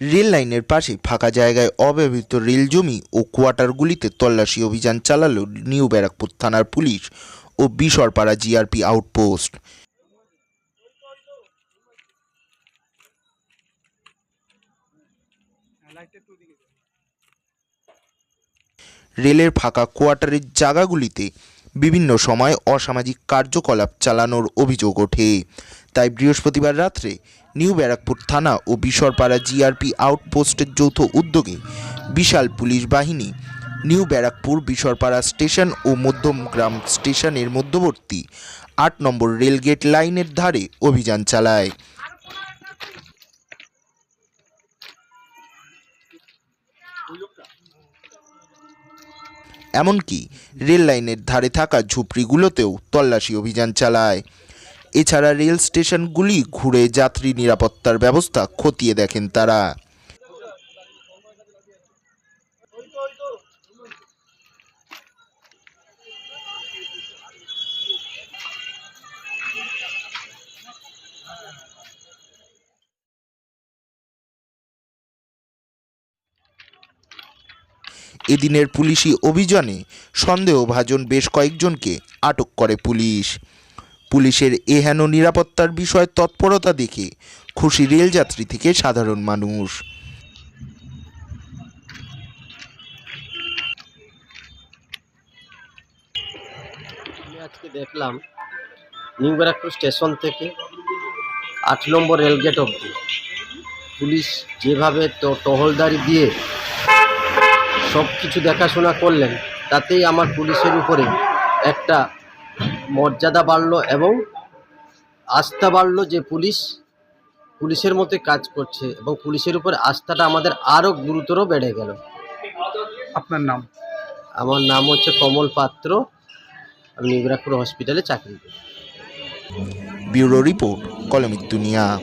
Rail লাইনের পাশে ফাঁকা জায়গায় অব্যবহৃত রেল জমি ও কোয়ার্টারগুলিতে তল্লাশি অভিযান চালালো নিউ ব্যারাকপুর থানার পুলিশ ও বিশরপাড়া জিআরপি আউটপোস্ট। রেলের ফাঁকা কোয়ার্টারের জায়গাগুলিতে বিভিন্ন সময় অসামাজিক কার্যকলাপ চালানোর অভিযোগ ওঠে। তাই বৃহস্পতিবার রাত্রে নিউ ব্যারাকপুর থানা ও বিশরপাড়া জিআরপি আউটপোস্টের যৌথ উদ্যোগে বিশাল পুলিশ বাহিনী নিউ ব্যারাকপুর বিশরপাড়া স্টেশন ও মধ্যমগ্রাম স্টেশনের মধ্যবর্তী আট নম্বর রেলগেট লাইনের ধারে অভিযান চালায়। এমনকি রেল লাইনের ধারে থাকা ঝুপড়িগুলোতেও তল্লাশি অভিযান চালায়। এছাড়া রেল স্টেশনগুলি ঘুরে যাত্রী নিরাপত্তার ব্যবস্থা খতিয়ে দেখেন তারা। এদিনের পুলিশি অভিযানে সন্দেহভাজন বেশ কয়েকজনকে আটক করে পুলিশ। পুলিশের এহেন নিরাপত্তার বিষয়ে তৎপরতা দেখে খুশি রেলযাত্রী থেকে সাধারণ মানুষ। আজকে দেখলাম নিউ ব্যারাকপুর স্টেশন থেকে আট নম্বর রেলগেট অবধি। পুলিশ যেভাবে তো টহলদারি দিয়ে সব কিছু দেখাশোনা করলেন তাতেই আমার পুলিশের উপরে একটা মর্যাদা বাড়লো এবং আস্থা বাড়লো যে পুলিশ পুলিশের মতো কাজ করছে এবং পুলিশের উপরে আস্থাটা আমাদের আরও গুরুতর বেড়ে গেল। আপনার নাম? আমার নাম হচ্ছে কমল পাত্র। আমি নিউ হসপিটালে চাকরি করি। ব্যুরো রিপোর্ট কলমিক দুনিয়া।